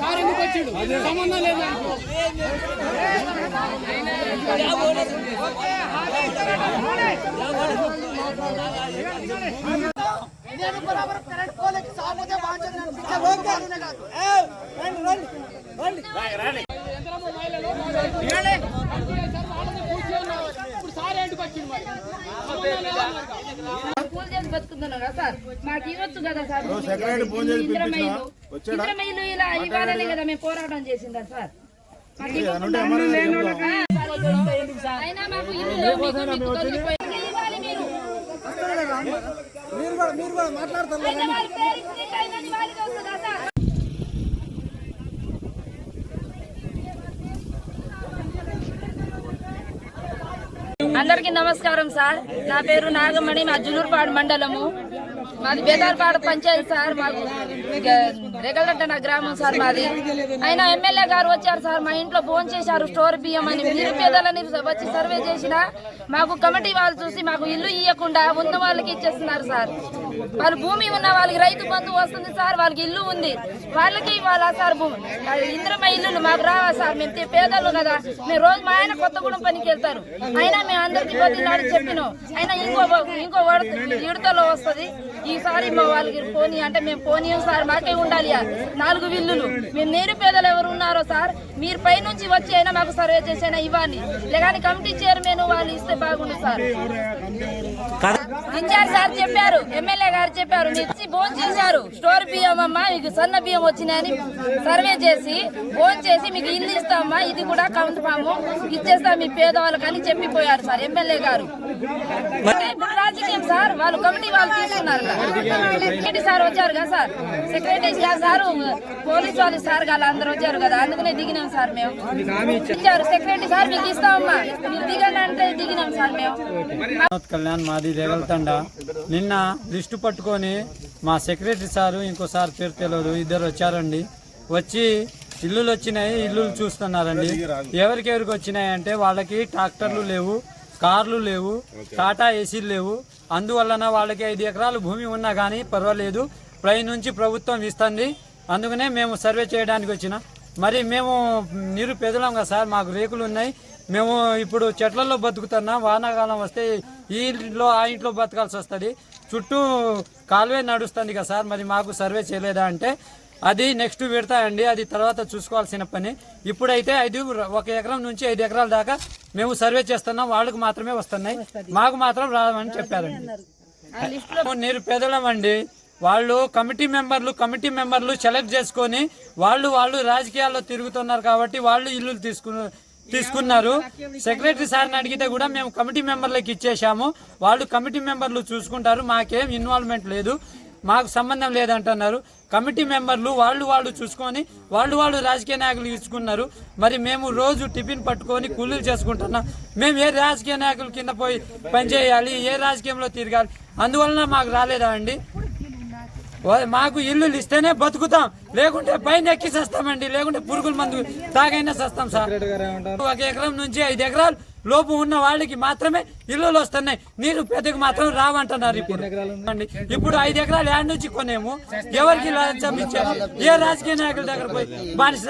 Sir ఎందుకు వచ్చిండు? సంబంధం లేదు రండి ఎంతమంది మహిళలు? సార్ వాళ్ళని కూర్చొని ఉన్నారు. ఇప్పుడు సార్ ఏంటికి వచ్చిండు మరి సంబంధం లేదా మరి? చేసి బతుకుతున్నాం కదా సార్? మాకు ఇవ్వచ్చు కదా సార్? సెక్రటరీ ఫోన్ చేసి ఇంద్రమయ్యలు. ఇలా ఇవ్వాలనే కదా మేము పోరాటం చేసిందా సార్? మాకు అయినా మాకు ఇల్లు తొలగిపోయి- ఇవ్వాలి మీరు. అయినా వాళ్ళ పేరుకి నీకు అయినది వాళ్ళకి వస్తుందా సార్? అందరికీ నమస్కారం సార్. నా పేరు నాగమణి మా జునూర్పాడు మండలము. మాది బేదార్పాడు పంచాయతీ సార్ మాకు రెగలడ్డ నా గ్రామం సార్ మాది. అయినా ఎమ్మెల్యే గారు వచ్చారు సార్ మా ఇంట్లో ఫోన్ చేశారు స్టోర్ బియ్యం అని. నిరుపేదలని వచ్చి సర్వే చేసిన మాకు కమిటీ వాళ్ళు చూసి మాకు ఇల్లు ఇవ్వకుండా ఉన్న వాళ్ళకి ఇచ్చేస్తున్నారు సార్. వాళ్ళు భూమి ఉన్న వాళ్ళకి రైతు బంధు వస్తుంది సార్ వాళ్ళకి ఇల్లు ఉంది. వాళ్ళకి ఇవ్వాలా సార్ భూమి అది ఇంద్రమ ఇల్లులు మాకు రావా సార్ మేము పేదలు కదా. మేము రోజు మా ఆయన కొత్తగూడెం పనికి వెళ్తారు. అయినా మేము అందరికి పోతున్నాడు చెప్పినాం. అయినా ఇంకో ఇంకో విడతలో వస్తుంది. ఈసారి మా వాళ్ళకి పోనీ అంటే మేము పోనీయం సార్ మాకే ఉండాలి నాలుగు విల్లులు. మేము నిరుపేదలు ఎవరు ఉన్నారో సార్ మీరు పై నుంచి వచ్చి అయినా మాకు సర్వే చేసైనా ఇవ్వాలి లేదని కమిటీ చైర్మన్ వాళ్ళు ఇస్తే బాగుండు సార్. ఇన్ఛార్జ్ సార్ చెప్పారు ఎమ్మెల్యే గారు చెప్పారు మీరు భోజనం చేశారు. స్టోర్ బియ్యం అమ్మా మీకు సన్న బియ్యం వచ్చినాయని సర్వే చేసి భోజనం చేసి మీకు ఇల్లు ఇస్తామమ్మా ఇది కూడా కౌంట్ ఫాము. ఇచ్చేస్తాం మీ పేదవాళ్ళకని చెప్పిపోయారు సార్ ఎమ్మెల్యే గారు. అంటే రాజకీయం సార్ వాళ్ళు కమిటీ వాళ్ళు తీసుకున్నారు సెక్రటరీ సార్ వచ్చారు కదా సార్? సెక్రటరీ గారు సార్ పోలీస్ వాళ్ళు సార్ గారు అందరు వచ్చారు కదా. అందుకనే దిగినాం సార్ మేము. ఇచ్చారు. సెక్రటరీ సార్ మీకు ఇస్తామమ్మా. మీరు దిగండి అంటే దిగినాం సార్ మేము. కళ్యాణ్ మాది రేగలతండ నిన్న లిస్టు పట్టుకొని మా సెక్రటరీ సారు ఇంకోసారి పేరు తెలియదు ఇద్దరు వచ్చారండి. వచ్చి ఇల్లులు వచ్చినాయి ఇల్లులు చూస్తున్నారండి. ఎవరికి ఎవరికి వచ్చినాయి అంటే వాళ్ళకి ట్రాక్టర్లు లేవు కార్లు లేవు టాటా ఏసీలు లేవు. అందువలన వాళ్ళకి ఐదు ఎకరాలు భూమి ఉన్నా కానీ పర్వాలేదు. పై నుంచి ప్రభుత్వం ఇస్తుంది. అందుకనే మేము సర్వే చేయడానికి వచ్చిన. మరి మేము నిరుపేదలం కదా సార్ మాకు రేకులు ఉన్నాయి. మేము ఇప్పుడు చెట్లలో బతుకుతున్నాం వానాకాలం వస్తే ఈ ఇంట్లో ఆ ఇంట్లో బతకాల్సి వస్తుంది. చుట్టూ కాలువే నడుస్తుంది కదా సార్ మరి మాకు సర్వే చేయలేదా అంటే అది నెక్స్ట్ పెడతాయండి. అది తర్వాత చూసుకోవాల్సిన పని. ఇప్పుడైతే ఐదు ఒక ఎకరం నుంచి ఐదు ఎకరాల దాకా మేము సర్వే చేస్తున్నాం. వాళ్ళకు మాత్రమే వస్తున్నాయి. మాకు మాత్రం రావని చెప్పారండి. నేను పేదలమండి. వాళ్ళు కమిటీ మెంబర్లు కమిటీ మెంబర్లు సెలెక్ట్ చేసుకొని వాళ్ళు వాళ్ళు రాజకీయాల్లో తిరుగుతున్నారు కాబట్టి వాళ్ళు ఇల్లు తీసుకున్న తీసుకున్నారు. సెక్రటరీ సార్ని అడిగితే కూడా మేము కమిటీ మెంబర్లకు ఇచ్చేసాము వాళ్ళు కమిటీ మెంబర్లు చూసుకుంటారు. మాకేం ఇన్వాల్వ్మెంట్ లేదు. మాకు సంబంధం లేదంటున్నారు. కమిటీ మెంబర్లు వాళ్ళు వాళ్ళు చూసుకొని వాళ్ళు వాళ్ళు రాజకీయ నాయకులు ఇచ్చుకున్నారు. మరి మేము రోజు టిఫిన్ పట్టుకొని కూలీలు చేసుకుంటున్నాం. మేము ఏ రాజకీయ నాయకుల కింద పోయి పనిచేయాలి ఏ రాజకీయంలో తిరగాలి? అందువలన మాకు రాలేదా అండి? మాకు ఇల్లు ఇస్తేనే బతుకుతాం. లేకుంటే పైన ఎక్కి సస్తామండి. లేకుంటే పురుగుల మందు తాగైనా సస్తాం సార్. ఒక ఎకరం నుంచి ఐదు ఎకరాలు లోపు ఉన్న వాళ్ళకి మాత్రమే ఇల్లులు వస్తున్నాయి. నీరు పెద్దకి మాత్రం రావంటున్నారు ఇప్పుడు. ఇప్పుడు ఐదు ఎకరాలు యాడ్ నుంచి కొనేము. ఎవరికి ఏ రాజకీయ నాయకుల దగ్గర పోయి బానిస